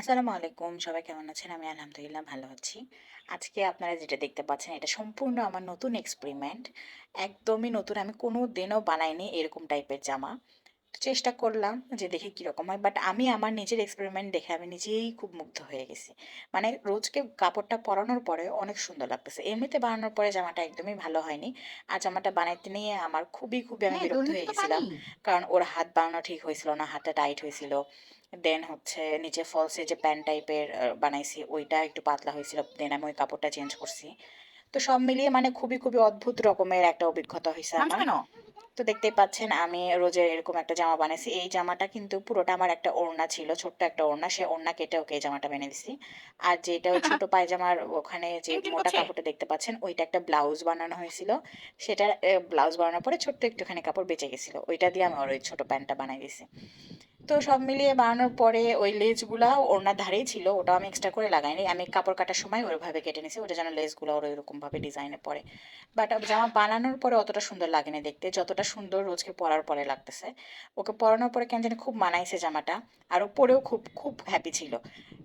আসসালামু আলাইকুম। সবাই কেমন আছেন? আমি আলহামদুলিল্লাহ ভালো আছি। আজকে আপনারা যেটা দেখতে পাচ্ছেন, এটা সম্পূর্ণ আমার নতুন এক্সপেরিমেন্ট একদমই নতুন, আমি কোনো দিনও বানাইনি এরকম টাইপের জামা। চেষ্টা করলাম যে দেখি কীরকম হয়। বাট আমি আমার নিজের এক্সপেরিমেন্ট দেখে আমি নিজেই খুব মুগ্ধ হয়ে গেছি। মানে রোজকে কাপড়টা পরানোর পরে অনেক সুন্দর লাগতেছে। এমনিতে বানানোর পরে জামাটা একদমই ভালো হয়নি। আর জামাটা বানাইতে নিয়ে আমার খুবই খুবই আমি বিরক্ত হয়ে গেছিলাম। কারণ ওর হাত বানানো ঠিক হয়েছিল না হাতটা টাইট হয়েছিল। দেন হচ্ছে নিচে ফলসে যে প্যান্ট টাইপের বানাইছি ওইটা একটু পাতলা হয়েছিল। দেন আমি ওই কাপড়টা চেঞ্জ করছি। তো সব মিলিয়ে মানে খুবই খুবই অদ্ভুত রকমের একটা অভিজ্ঞতা হয়েছে আমার। তো দেখতেই পাচ্ছেন আমি রোজের এরকম একটা জামা বানিয়েছি। এই জামাটা কিন্তু পুরোটা আমার একটা ওড়না ছিল ছোট্ট একটা ওড়না। সে ওড়না কেটে ওকে এই জামাটা বেনে দিছি। আর যেটা ওই ছোট পায়জামার ওখানে যে মোটা কাপড়টা দেখতে পাচ্ছেন ওইটা একটা ব্লাউজ বানানো হয়েছিল। সেটা ব্লাউজ বানানোর পরে ছোট্ট একটুখানি কাপড় বেঁচে গেছিল। ওইটা দিয়ে আমি ওর ওই ছোট প্যান্টটা বানাই দিছি তো সব মিলিয়ে বানানোর পরে ওই লেজগুলা ওড়নার ধারেই ছিল ওটা আমি এক্সট্রা করে লাগাইনি। আমি কাপড় কাটার সময় ওইভাবে কেটে নিয়েছি ওটা যেন লেজগুলো ওর ওইরকমভাবে ডিজাইনে পরে বাট জামা বানানোর পরে অতটা সুন্দর লাগেনি দেখতে, যতটা সুন্দর রোজকে পরার পরে লাগতেছে। ওকে পরানোর পরে কেন জানি খুব মানাইছে জামাটা, আর পরেও খুব খুব হ্যাপি ছিল।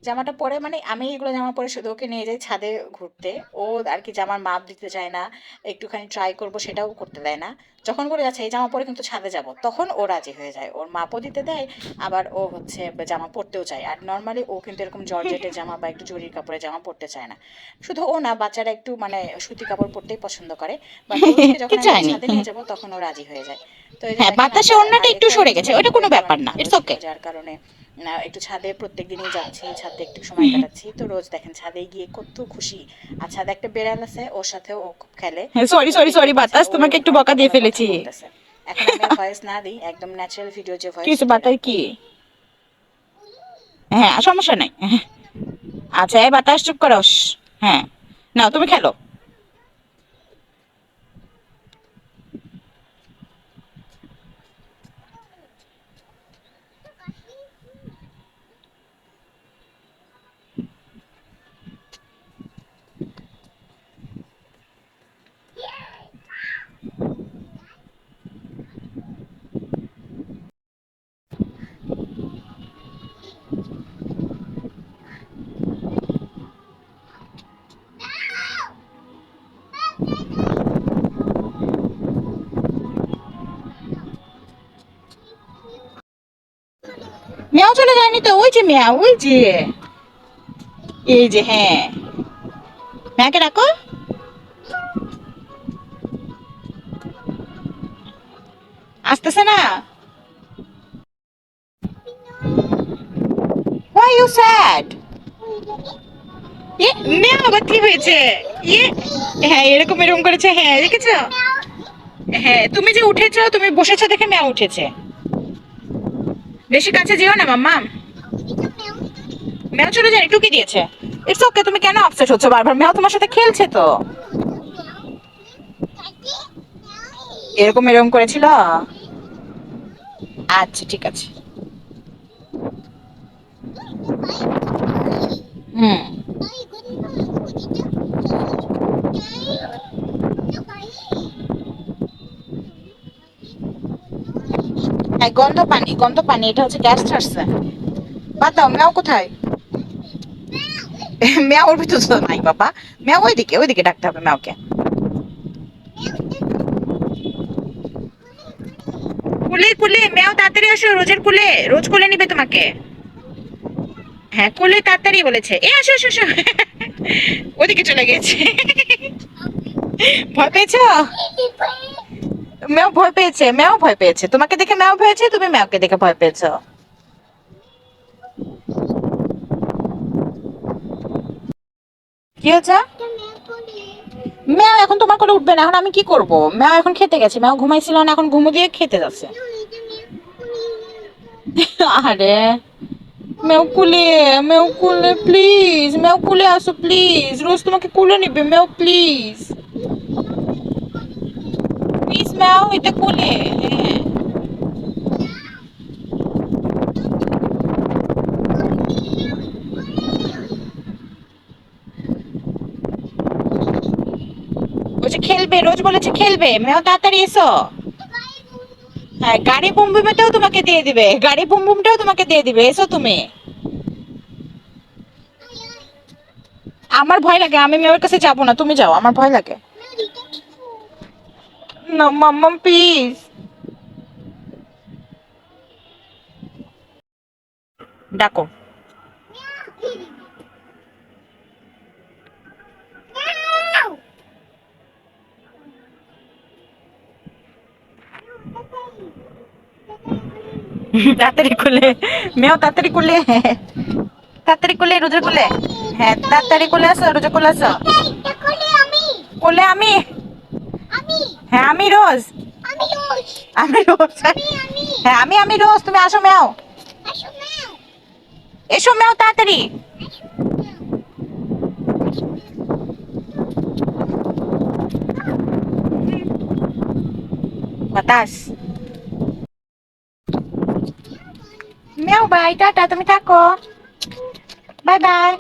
জামাটা পরে মানে আমি এগুলো জামা পরে শুধু ওকে নিয়ে যাই ছাদে ঘুরতে। ও আর কি জামার মাপ দিতে চায় না, একটুখানি ট্রাই করব সেটাও করতে দেয় না। যখন করে যাচ্ছে, এই জামা পরে কিন্তু ছাদে যাব, তখন ও রাজি হয়ে যায়। ওর মাপও দিতে দেয় আবার ও হচ্ছে জামা পরতেও চায়। আর নর্মালি ও কিন্তু এরকম জর্জেটের জামা বা একটু জরির কাপড়ের জামা পরতে চায় না। শুধু ও না বাচ্চারা একটু মানে সুতি কাপড় পরতেই পছন্দ করে। বা যখন ছাদে নিয়ে যাব তখন ও রাজি হয়ে যায়। তো হ্যাঁ, বাতাসে ওড়নাটা একটু সরে গেছে, ওটা কোনো ব্যাপার না, it's okay. যার কারণে না একটু ছাদে প্রত্যেক দিনই যাচ্ছি ছাদে একটু সময় কাটাচ্ছি। তো রোজ দেখেন ছাদে গিয়ে কত খুশি। আর ছাদে একটা বেড়াল আছে ওর সাথে ও খুব খেলে। সরি সরি সরি বাতাস তোমাকে একটু বকা দিয়ে ফেলেছি। এখন আমি ভয়েস না দিই একদম ন্যাচারাল ভিডিও যে ভয়েস কিছু বাতাস কি? হ্যাঁ সমস্যা নাই। আচ্ছা এই বাতাস চুপ করো হ্যাঁ নাও তুমি খেলো। মেয়াও চলে যায়নি তো? ওই যে মেয়া ওই যে। এই যে হ্যাঁ। মেয়াকে ডাকো। আসতেছে না? Why you sad? মেয়া আবার কি হয়েছে? ইয়ে হ্যাঁ এরকম এরকম করেছে হ্যাঁ দেখেছ? হ্যাঁ তুমি যে উঠেছো, তুমি বসেছো দেখে মেয়া উঠেছে। বেশি কাছে যেও না, মাম্মা। মেও চলে যায়, টুকি দিয়েছে। ইটস ওকে তুমি কেন আপসেট হচ্ছে বারবার? মেয়া তোমার সাথে খেলছে তো। এরকম এরকম করেছিল? আচ্ছা ঠিক আছে। হুম। হ্যাঁ গন্ধ পানি গন্ধ পানি, এটা হচ্ছে গ্যাস ছাড়ছে। বাদ দাও কোথায়? মেও ওর ভিতর তো নাই বাবা। মেও ওইদিকে ওইদিকে ডাকতে হবে মেওকে কুলে কুলে মেও তাড়াতাড়ি আসো, রোজের কুলে, রোজ কোলে নিবে তোমাকে। হ্যাঁ কোলে তাড়াতাড়ি বলেছে। এ, আসো আসো আসো। ওদিকে চলে গেছে। ভয় পেয়েছ? মেও ভয় পেয়েছে মেও ভয় পেয়েছে। তোমাকে দেখে মেও পেয়েছে তুমি মেওকে দেখে ভয় পেয়েছ? কি হয়েছে? মেও এখন তোমার কোলে উঠবে না, এখন আমি কি করব? মেও এখন খেতে গেছে মেও ঘুমাইছিল না, এখন ঘুমো দিয়ে খেতে যাচ্ছে। আরে মেও কুলে মেও কুলে প্লিজ মেও কুলে আসো প্লিজ রোজ তোমাকে কুলে নিবে মেও প্লিজ মেও এটা কুলে? হ্যাঁ। বলছে খেলবে, রোজ বলেছে খেলবে। মেও, তাড়াতাড়ি এসো। হ্যাঁ গাড়ি বুম বুমেটাও তোমাকে দিয়ে দিবে। গাড়ি বুম বুমটাও তোমাকে দিয়ে দিবে। এসো তুমি। আমার ভয় লাগে, আমি মেয়ের কাছে যাব না, তুমি যাও, আমার ভয় লাগে। না মাম্মাম প্লিজ ডাকো তাড়াতাড়ি খুলে মেয়েও তাড়াতাড়ি খুলে তাড়াতাড়ি খুলে রোজা খুলে হ্যাঁ তাড়াতাড়ি খুলে আসো রোজা খুলে আসো কোলে আমি হ্যাঁ আমি রোজ আমি রোজ হ্যাঁ আমি আমি রোজ তুমি আসো মেও এসো মেও তাড়াতাড়ি বাতাস মেও বাই টাটা তুমি থাকো বাই বাই